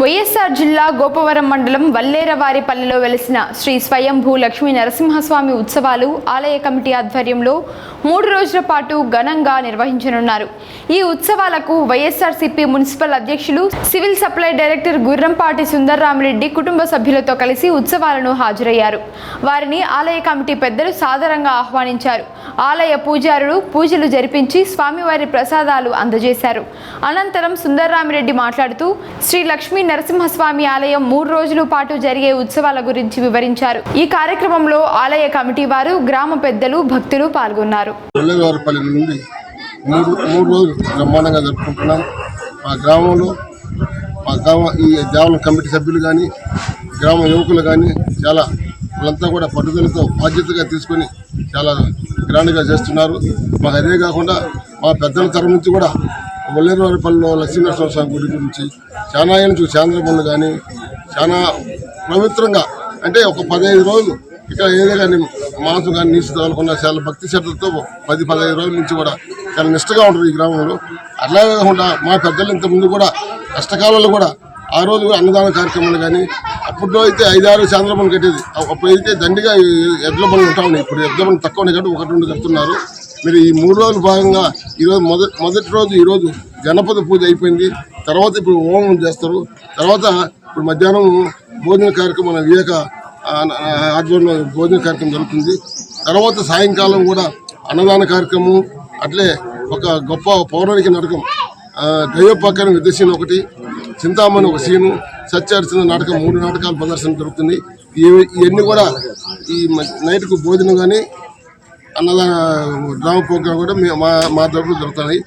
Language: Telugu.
వైఎస్ఆర్ జిల్లా గోపవరం మండలం వల్లేరవారిపల్లిలో వెలిసిన శ్రీ స్వయంభూ లక్ష్మీ నరసింహస్వామి ఉత్సవాలు ఆలయ కమిటీ ఆధ్వర్యంలో మూడు రోజుల పాటు ఘనంగా నిర్వహించనున్నారు. ఈ ఉత్సవాలకు వైఎస్ఆర్సీపీ మున్సిపల్ అధ్యక్షులు civil supply director Gurrampati Sundarramireddy కుటుంబ సభ్యులతో కలిసి ఉత్సవాలను హాజరయ్యారు. వారిని ఆలయ కమిటీ పెద్దలు సాదరంగా ఆహ్వానించారు. ఆలయ పూజారులు పూజలు జరిపించి స్వామివారి ప్రసాదాలు అందజేశారు. అనంతరం సుందర్రామిరెడ్డి మాట్లాడుతూ శ్రీ లక్ష్మీ నరసింహస్వామి ఆలయం మూడు రోజుల పాటు జరిగే ఉత్సవాల గురించి వివరించారు. ఈ కార్యక్రమంలో ఆలయ కమిటీ వారు గ్రామ పెద్దలు భక్తులు పాల్గొన్నారు. మూడు మూడు రోజులు బ్రహ్మాండంగా జరుపుకుంటున్నాం. మా గ్రామంలో మా గ్రామ ఈ దేవాలయం కమిటీ సభ్యులు కానీ గ్రామ యువకులు కానీ చాలా వాళ్ళంతా కూడా పట్టుదలతో బాధ్యతగా తీసుకొని చాలా గ్రాండ్గా చేస్తున్నారు. మాకు అదే కాకుండా మా పెద్దల తరం నుంచి కూడా ఒల్లేరువారిపల్లిలో లక్ష్మీనరసింహ స్వామి గుడి గురించి చాలా ఆయన నుంచి చాంద్రపల్లి కానీ చాలా పవిత్రంగా అంటే ఒక పదహైదు రోజులు ఇక్కడ ఏదో కానీ మాంసం కానీ నీసు తగలకుండా చాలా భక్తి శ్రద్ధలతో పది పదహైదు రోజుల నుంచి కూడా చాలా నిష్టగా ఉంటుంది ఈ గ్రామంలో. అట్లాగే కాకుండా మా పెద్దలు ఇంతకుముందు కూడా కష్టకాలంలో కూడా ఆ రోజు అన్నదాన కార్యక్రమాలు కానీ అప్పట్లో అయితే ఐదారు పనులు కట్టేది. అప్పుడు అయితే దండిగా ఈ ఎడ్ల పనులు ఉంటా ఉన్నాయి. ఇప్పుడు ఎడ్ల పనులు తక్కువ ఉన్నాయి కాబట్టి ఒకటి రెండు కడుతున్నారు. మీరు ఈ మూడు రోజుల భాగంగా ఈరోజు మొదటి మొదటి రోజు ఈరోజు గణపతి పూజ అయిపోయింది. తర్వాత ఇప్పుడు హోమం చేస్తారు. తర్వాత ఇప్పుడు మధ్యాహ్నం భోజన కార్యక్రమం వివేక ఆధ్వర్యంలో భోజన కార్యక్రమం జరుగుతుంది. తర్వాత సాయంకాలం కూడా అన్నదాన కార్యక్రమం అట్లే ఒక గొప్ప పౌరాణిక నాటకం దైవపక్కన విద్యసీన్ ఒకటి చింతామణి ఒక సీను సత్యార్చన నాటకం మూడు నాటకాలు ప్రదర్శన జరుగుతుంది. ఇవన్నీ కూడా ఈ నైట్కు భోజనం కానీ అన్నదాన డ్రామా ప్రోగ్రాం కూడా మా మా తరపున జరుగుతున్నాయి